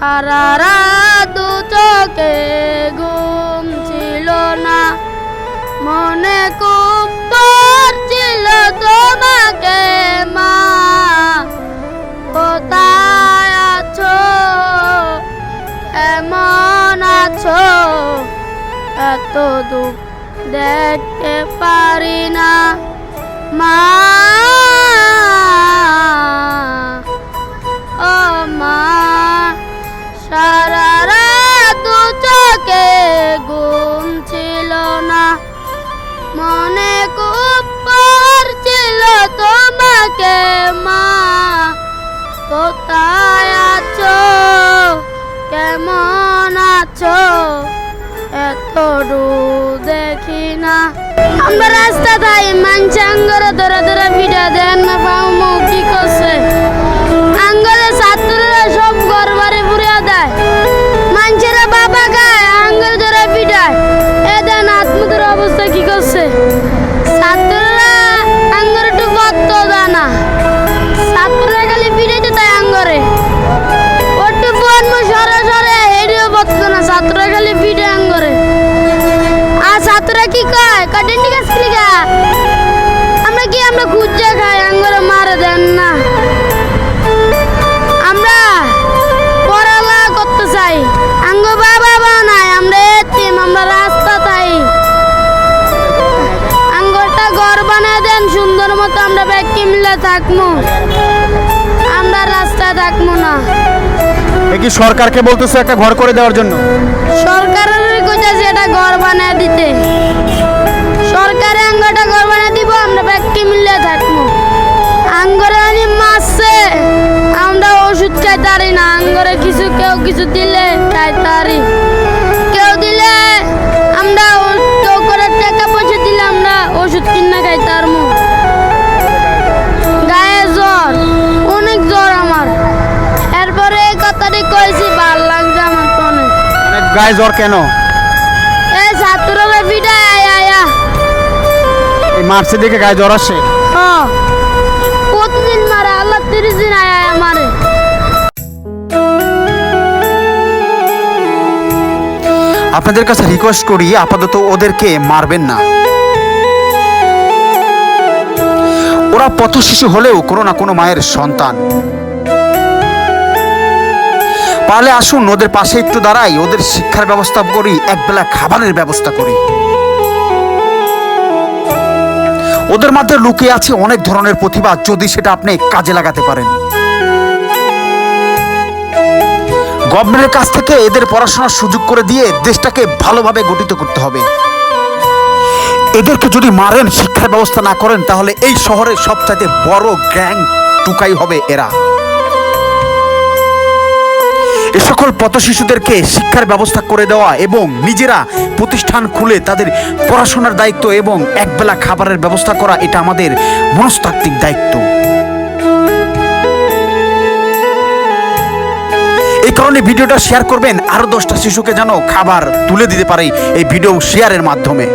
সারা দু চোখে ঘুম ছিল না। মনে খুব ছিল তোমাকে মা। কোথায় আছো? এমন আছো? এত দুঃখ দেখতে পারি না। মা। তোমাকে মা কোথায় আছো? কেমন আছো? এত দেখি না। আমরা রাস্তা তাই মানছে আঙ্গরে ধরে মতো আমরা ব্যাগকে মিলে থাকব আমরা রাস্তায় থাকব না। এ কি সরকারকে বলতেছে একটা ঘর করে দেওয়ার জন্য? সরকারের কইতাছে এটা ঘর বানায় দিতে। সরকারে আঙ্গটা ঘর বানায় দিব আমরা ব্যাগকে মিলে থাকব আঙ্গরে আনি মাসে আমরা ওষুধ খাইতারি না। আঙ্গরে কিছু কেউ কিছু দিলে খাইতারি গায়ে জ্বর কেন? এই ছাত্ররা পিটায় আয়া আয়া এই মার্চের দিকে গায়ে জ্বর আসে? হ্যাঁ। প্রতিদিন মারে আল্লাহ তিরিশ দিন আয়া আয়া মারে। আপনাদের কাছে রিকোয়েস্ট করি আপাতত ওদেরকে মারবেন না। ওরা পথ শিশু হলেও কোনো না কোনো মায়ের সন্তান। পারলে আসুন, ওদের পাশে একটু দাঁড়াই, ওদের শিক্ষার ব্যবস্থা করি, একবেলা খাবারের ব্যবস্থা করি। ওদের মধ্যে লুকিয়ে আছে অনেক ধরনের প্রতিভা যদি সেটা আপনি কাজে লাগাতে পারেন। গভর্নমেন্টের কাছ থেকে এদের পড়াশোনার সুযোগ করে দিয়ে দেশটাকে ভালোভাবে গঠিত করতে হবে। এদেরকে যদি মারেন, শিক্ষার ব্যবস্থা না করেন, তাহলে এই শহরের সবচাইতে বড় গ্যাং টুকাই হবে এরা। এ সকল পথ শিশুদেরকে শিক্ষার ব্যবস্থা করে দেওয়া এবং নিজেরা প্রতিষ্ঠান খুলে তাদের পড়াশোনার দায়িত্ব এবং একবেলা খাবারের ব্যবস্থা করা, এটা আমাদের মনস্তাত্ত্বিক দায়িত্ব। এই কারণে ভিডিওটা শেয়ার করবেন, আরও দশটা শিশুকে যেন খাবার তুলে দিতে পারে এই ভিডিও শেয়ারের মাধ্যমে।